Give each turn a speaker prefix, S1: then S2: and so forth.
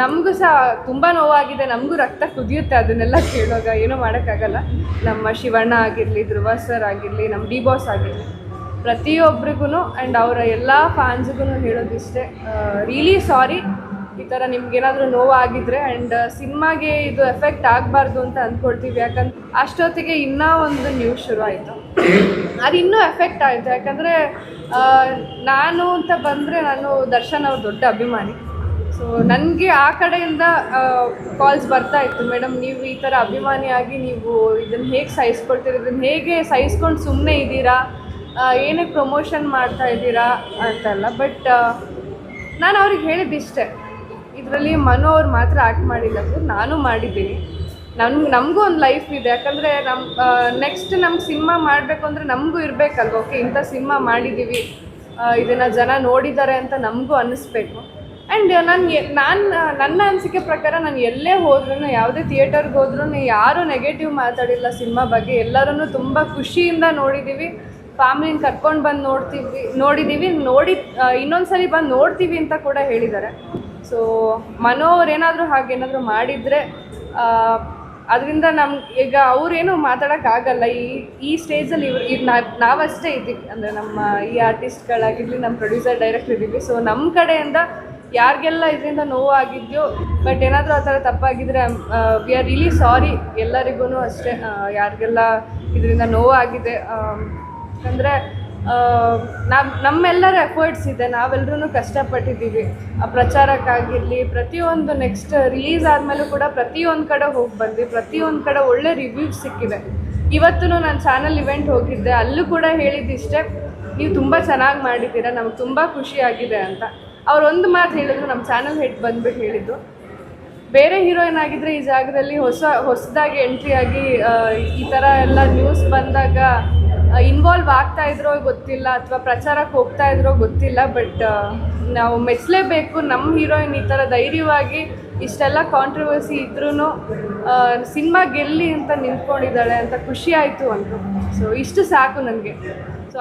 S1: ನಮಗೂ ಸಹ ತುಂಬ ನೋವಾಗಿದೆ, ನಮಗೂ ರಕ್ತ ಕುದಿಯುತ್ತೆ ಅದನ್ನೆಲ್ಲ ಕೇಳುವಾಗ, ಏನೂ ಮಾಡೋಕ್ಕಾಗಲ್ಲ. ನಮ್ಮ ಶಿವಣ್ಣ ಆಗಿರಲಿ, ಧ್ರುವ ಸರ್ ಆಗಿರಲಿ, ನಮ್ಮ ಡಿ ಬಾಸ್ ಆಗಿರಲಿ ಪ್ರತಿಯೊಬ್ಬರಿಗೂ ಆ್ಯಂಡ್ ಅವರ ಎಲ್ಲ ಫ್ಯಾನ್ಸ್ಗೂ ಹೇಳೋದಿಷ್ಟೇ ರಿಯಲಿ ಸಾರಿ ಈ ಥರ ನಿಮ್ಗೇನಾದರೂ ನೋವಾಗಿದ್ರೆ ಆ್ಯಂಡ್ ಸಿನಿಮಾಗೆ ಇದು ಎಫೆಕ್ಟ್ ಆಗಬಾರ್ದು ಅಂತ ಅಂದ್ಕೊಳ್ತೀವಿ ಯಾಕಂದ್ರೆ ಅಷ್ಟೊತ್ತಿಗೆ ಇನ್ನೂ ಒಂದು ನ್ಯೂಸ್ ಶುರು ಆಯಿತು. ಅದು ಇನ್ನೂ ಎಫೆಕ್ಟ್ ಆಯಿತು. ಯಾಕಂದರೆ ನಾನು ಅಂತ ಬಂದರೆ ನಾನು ದರ್ಶನ್ ಅವ್ರ ದೊಡ್ಡ ಅಭಿಮಾನಿ. ಸೊ ನನಗೆ ಆ ಕಡೆಯಿಂದ ಕಾಲ್ಸ್ ಬರ್ತಾ ಇತ್ತು. ಮೇಡಮ್ ನೀವು ಈ ಥರ ಅಭಿಮಾನಿಯಾಗಿ ನೀವು ಇದನ್ನು ಹೇಗೆ ಸಹಿಸ್ಕೊಳ್ತೀರಿ? ಇದನ್ನು ಹೇಗೆ ಸಹಿಸ್ಕೊಂಡು ಸುಮ್ಮನೆ ಇದ್ದೀರಾ? ಏನಕ್ಕೆ ಪ್ರಮೋಷನ್ ಮಾಡ್ತಾ ಇದ್ದೀರಾ? ಅಂತೆಲ್ಲ. ಬಟ್ ನಾನು ಅವ್ರಿಗೆ ಹೇಳಿದ್ದಿಷ್ಟೇ. ಇದರಲ್ಲಿ ಮನು ಅವ್ರು ಮಾತ್ರ ಆ್ಯಕ್ಟ್ ಮಾಡಿಲ್ಲ ನಾನು ಮಾಡಿದ್ದೀನಿ. ನನ್ಗೆ ನಮಗೂ ಒಂದು ಲೈಫ್ ಇದೆ. ಯಾಕಂದರೆ ನಮ್ಮ ನೆಕ್ಸ್ಟ್ ನಮ್ಗೆ ಸಿನಿಮಾ ಮಾಡಬೇಕು ಅಂದರೆ ನಮಗೂ ಇರಬೇಕಲ್ವ? ಓಕೆ ಇಂಥ ಸಿನಿಮಾ ಮಾಡಿದ್ದೀವಿ ಇದನ್ನು ಜನ ನೋಡಿದ್ದಾರೆ ಅಂತ ನಮಗೂ ಅನ್ನಿಸ್ಬೇಕು ಆ್ಯಂಡ್ ನಾನು ನಾನು ನನ್ನ ಅನಿಸಿಕೆ ಪ್ರಕಾರ ನಾನು ಎಲ್ಲೇ ಹೋದ್ರೂ ಯಾವುದೇ ಥಿಯೇಟರ್ಗೆ ಹೋದ್ರೂ ಯಾರೂ ನೆಗೆಟಿವ್ ಮಾತಾಡಿಲ್ಲ ಸಿನಿಮಾ ಬಗ್ಗೆ. ಎಲ್ಲರೂ ತುಂಬ ಖುಷಿಯಿಂದ ನೋಡಿದ್ದೀವಿ ಫ್ಯಾಮಿಲಿನ ಕರ್ಕೊಂಡು ಬಂದು ನೋಡ್ತೀವಿ ನೋಡಿದ್ದೀವಿ ನೋಡಿ ಇನ್ನೊಂದು ಸಲ ಬಂದು ನೋಡ್ತೀವಿ ಅಂತ ಕೂಡ ಹೇಳಿದ್ದಾರೆ. ಸೊ ಮನೋ ಏನಾದರೂ ಹಾಗೇನಾದರೂ ಮಾಡಿದರೆ ಅದರಿಂದ ನಮ್ಗೆ ಈಗ ಅವರೇನು ಮಾತಾಡೋಕ್ಕಾಗಲ್ಲ. ಈ ಈ ಸ್ಟೇಜಲ್ಲಿ ಇವ್ರು ಈಗ ನಾವಷ್ಟೇ ಇದ್ದೀವಿ. ಅಂದರೆ ನಮ್ಮ ಈ ಆರ್ಟಿಸ್ಟ್ಗಳಾಗಿರಲಿ ನಮ್ಮ ಪ್ರೊಡ್ಯೂಸರ್ ಡೈರೆಕ್ಟರ್ ಇದ್ದೀವಿ. ಸೊ ನಮ್ಮ ಕಡೆಯಿಂದ ಯಾರಿಗೆಲ್ಲ ಇದರಿಂದ ನೋವಾಗಿದೆಯೋ ಬಟ್ ಏನಾದರೂ ಆ ಥರ ತಪ್ಪಾಗಿದ್ರೆ ವಿ ಆರ್ ರಿಲಿ ಸಾರಿ ಎಲ್ಲರಿಗೂ ಅಷ್ಟೇ ಆ, ಯಾರಿಗೆಲ್ಲ ಇದರಿಂದ ನೋವಾಗಿದೆ. ಅಂದರೆ ನಮ್ಮ ನಮ್ಮೆಲ್ಲರ ಎಫರ್ಟ್ಸ್ ಇದೆ ನಾವೆಲ್ಲರೂ ಕಷ್ಟಪಟ್ಟಿದ್ದೀವಿ. ಆ ಪ್ರಚಾರಕ್ಕಾಗಿರಲಿ ಪ್ರತಿಯೊಂದು ನೆಕ್ಸ್ಟ್ ರಿಲೀಸ್ ಆದಮೇಲೂ ಕೂಡ ಪ್ರತಿಯೊಂದು ಕಡೆ ಹೋಗಿ ಬಂದ್ವಿ ಪ್ರತಿಯೊಂದು ಕಡೆ ಒಳ್ಳೆ ರಿವ್ಯೂಸ್ ಸಿಕ್ಕಿದೆ ಇವತ್ತು ನಾನು ಚಾನಲ್ ಇವೆಂಟ್ ಹೋಗಿದ್ದೆ ಅಲ್ಲೂ ಕೂಡ ಹೇಳಿದ್ದಿಷ್ಟೇ ನೀವು ತುಂಬ ಚೆನ್ನಾಗಿ ಮಾಡಿದ್ದೀರಾ ನಮ್ಗೆ ತುಂಬ ಖುಷಿಯಾಗಿದೆ ಅಂತ. ಅವ್ರು ಒಂದು ಮಾತು ಹೇಳಿದ್ರು, ನಮ್ಮ ಚಾನಲ್ ಹೆಡ್ ಬಂದ್ಬಿಟ್ಟು ಹೇಳಿದ್ದು. ಬೇರೆ ಹೀರೋಯಿನ್ ಆಗಿದ್ರೆ ಈ ಜಾಗದಲ್ಲಿ ಹೊಸ, ಹೊಸದಾಗಿ ಎಂಟ್ರಿ ಆಗಿ ಈ ಥರ ಎಲ್ಲ ನ್ಯೂಸ್ ಬಂದಾಗ ಇನ್ವಾಲ್ವ್ ಆಗ್ತಾ ಇದ್ರೋ ಗೊತ್ತಿಲ್ಲ, ಅಥವಾ ಪ್ರಚಾರಕ್ಕೆ ಹೋಗ್ತಾ ಇದ್ರೋ ಗೊತ್ತಿಲ್ಲ ಬಟ್ ನಾವು ಮೆಚ್ಚಲೇಬೇಕು ನಮ್ಮ ಹೀರೋಯಿನ್ ಈ ಥರ ಧೈರ್ಯವಾಗಿ ಇಷ್ಟೆಲ್ಲ ಕಾಂಟ್ರವರ್ಸಿ ಇದ್ರೂ ಸಿನಿಮಾ ಗೆಲ್ಲಿ ಅಂತ ನಿಂತ್ಕೊಂಡಿದ್ದಾಳೆ ಅಂತ ಖುಷಿ ಅಂತ ಸೊ ಇಷ್ಟು ಸಾಕು ನನಗೆ.